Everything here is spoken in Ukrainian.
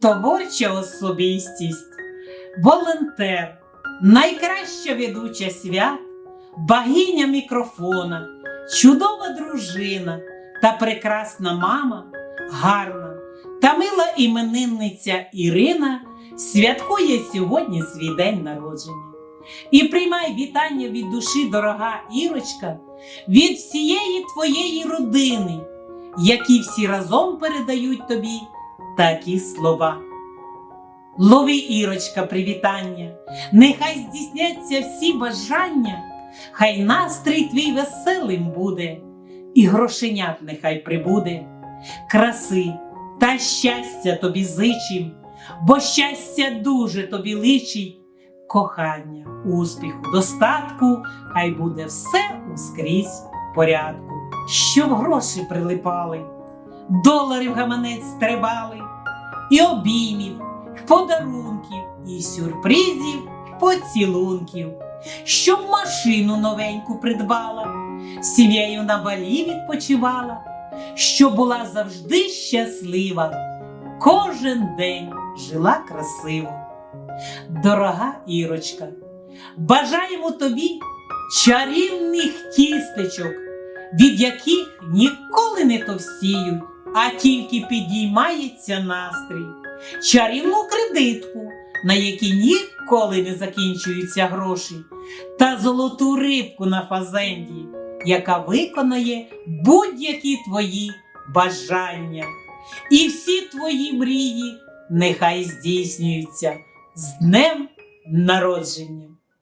творча особистість, волонтер, найкраща ведуча свят, богиня мікрофона, чудова дружина. Та прекрасна мама, гарна. Та мила іменинниця Ірина святкує сьогодні свій день народження. І приймай вітання від душі, дорога Ірочка, від всієї твоєї родини, які всі разом передають тобі такі слова. Лови, Ірочка, привітання, нехай здійсняться всі бажання, хай настрій твій веселим буде, і грошенят нехай прибуде, краси та щастя тобі зичим, бо щастя дуже тобі личить, кохання, успіху, достатку, хай буде все ускрізь в порядку, щоб гроші прилипали, доларів гаманець стрибали, і обіймів, подарунків, і сюрпризів, поцілунків, щоб машину новеньку придбала, сім'єю на балі відпочивала, щоб була завжди щаслива, кожен день жила красиво. Дорога Ірочка, бажаємо тобі чарівних тістечок, від яких ніколи не товстіють, а тільки підіймається настрій, чарівну кредитку, на якій ніколи не закінчуються гроші, та золоту рибку на фазенді, яка виконає будь-які твої бажання. І всі твої мрії нехай здійснюються з днем народження.